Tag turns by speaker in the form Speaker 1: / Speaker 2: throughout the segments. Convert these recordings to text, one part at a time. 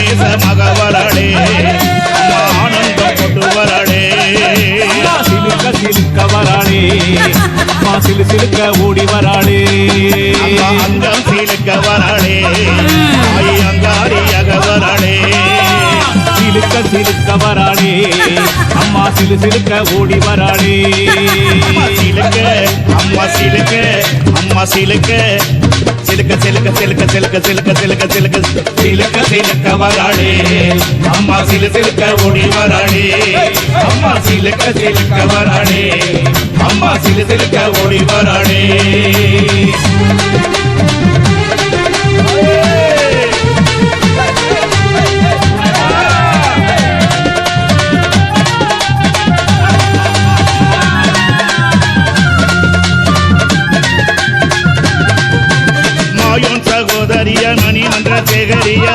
Speaker 1: ஆவேச மகவரடே ஆனந்தம் கொண்டு வரடே
Speaker 2: சிலுக்க சிலுக்க வராளே சிலு சிலுக்க ஓடி வராளே.
Speaker 1: அம்மா அங்கம் சீலுக்க ஆயி அங்காரியாக வரடே
Speaker 2: சிலுக்க சிலுக்க வராளே அம்மா சிலு சிலுக்க ஓடி வராளே.
Speaker 1: அம்மா சீலுக்க அம்மா சீலுக்க அம்மா சீலுக்க. சிலுக்க சிலுக்க சிலுக்க சிலுக்க சிலுக்க சிலுக்க சிலுக்க. சிலுக்க வராளே. அம்மா சிலு சிலுக்க ஓடி வராளே. அம்மா சிலுக்க சிலுக்க வராளே. அம்மா சிலு சிலுக்க ஓடி வராளே. சகோதரிய மணிமன்ற சேகரியா.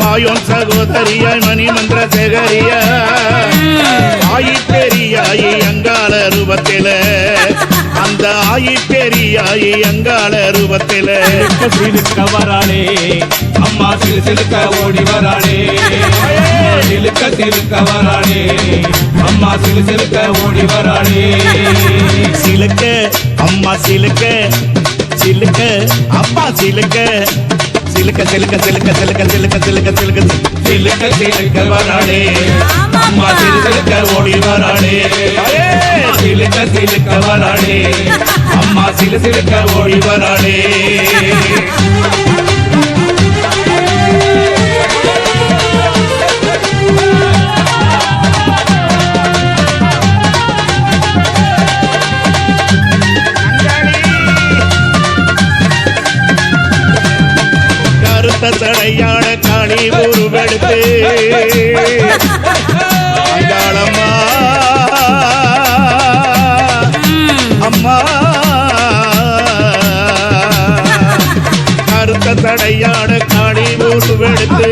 Speaker 1: மாயோன் சகோதரிய மணிமன்ற சேகரியா. ஆயி பெரியாயி அங்காள ரூபத்தில. அந்த ஆயி பெரியாயி அங்காள ரூபத்தில.
Speaker 2: சிலுக்க வராளே. அம்மா சிலு சிலுக்க ஓடி வராளே. சிலுக்க சிலுக்க வராளே. அம்மா சிலு சிலுக்க ஓடி வராளே.
Speaker 1: சிலுக்க அம்மா சிலுக்க சிலுக்க அப்பா சிலுக்க. சிலுக்க சிலுக்க சிலுக்க சிலுக்க சிலுக்க சிலுக்க சிலுக்க சிலுக்க சிலுக்க வராளே. அம்மா சிலுக்க ஓடி வராளே. சிலுக்க சிலுக்க வராளே. அம்மா சிலு சிலுக்க ஓடி வராளே. கத்த தடையான காணி உருவெடுத்து ஆண்டாளம்மா அம்மா. கருத்த தடையான காணி உருவெடுத்து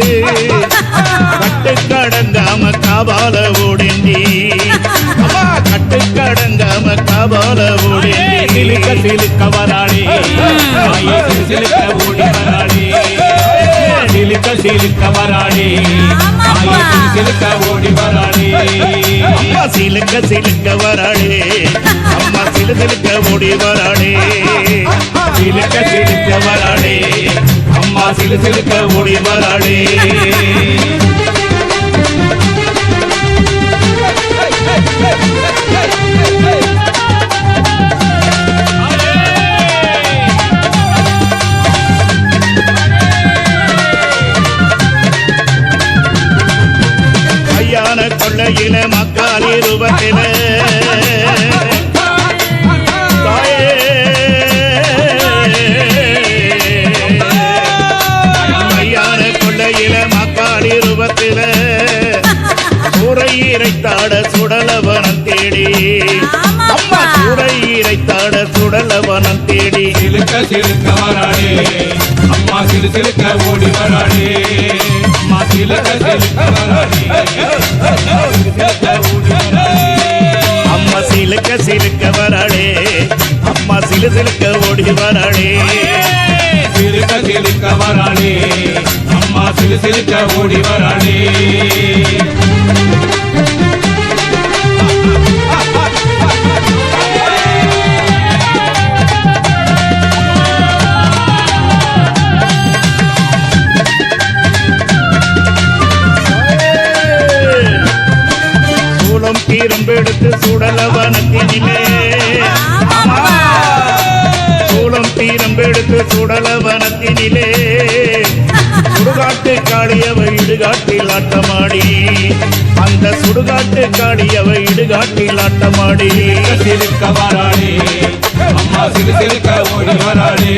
Speaker 1: கட்டு கடங்காம காபால ஓடிஞ்சி அம்மா கட்டு கடங்காம
Speaker 2: காபால
Speaker 1: ஓடிஞ்சி
Speaker 2: சிலுக்க சிலுக்க வராளி. சிலுக்க. சிலுக்க வராளே. சிலுக்க ஓடி வராளே.
Speaker 1: அம்மா சிலுக்க சிலுக்க வராளே. அம்மா சிலு சிலுக்க ஓடி வராளே. சிலுக்க சிலுக்க வராளே. அம்மா சிலு சிலுக்க ஓடி வராளே. அம்மா சூறை இறைத்தாட சுடலவனம் தேடி.
Speaker 2: சிலுக்க சிலுக்க வராளே அம்மா சிலு சிலுக்க ஓடி வராளே அம்மா சிலுக்க சிலுக்க வராளே
Speaker 1: அம்மா சிலுக்க சிலுக்க வராளே அம்மா சிலு சிலுக்க ஓடி வராளே
Speaker 2: சிலுக்க சிலுக்க வராளே அம்மா சிலு சிலுக்க ஓடி வராளே
Speaker 1: தீரம்பெடுத்து சுடலவனத்தினிலே. சூளம் தீரம்பெடுத்து சுடலவனத்தினிலே. சுடுகாட்டு காளியவ இடுகாட்டில் ஆட்டமாடி. அந்த சுடுகாட்டு காளியவ இடுகாட்டில் ஆட்டமாடி.
Speaker 2: சிலுக்க வராளே. அம்மா சிலு சிலுக்க ஓடி வராளே.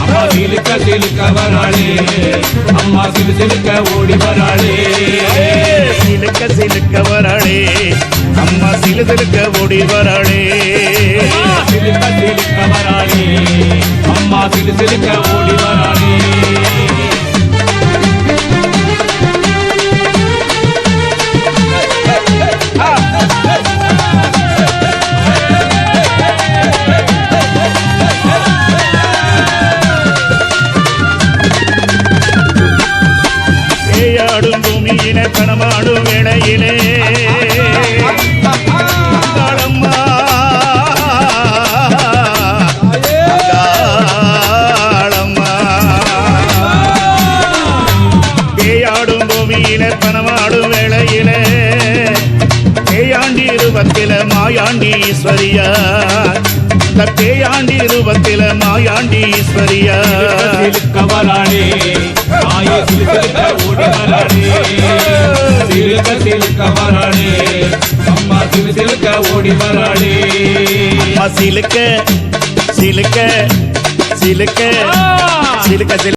Speaker 2: அம்மா சிலுக்க சிலுக்க வராளே. அம்மா சிலு சிலுக்க ஓடி வராளே.
Speaker 1: சிலுக்க சிலுக்க வராளே. அம்மா சிலு சிலுக்க ஓடி வராளே. பணமாடும் வேளையிலே. பேயாடும் பூமியில பணமாடும் வேளையிலே. பேயாண்டி இருபத்தில மாயாண்டி ஈஸ்வரியா இந்த பேயாண்டி இருபத்தில மாயாண்டி ஈஸ்வரியா.
Speaker 2: தாயே சிலு சிலுக்க ஓடி வராளே சிலுக்க சிலுக்க வராளே அம்மா சிலு சிலுக்க ஓடி வராளே
Speaker 1: அம்மா சிலுக்க சிலுக்க சிலுக்க சிலுக்க.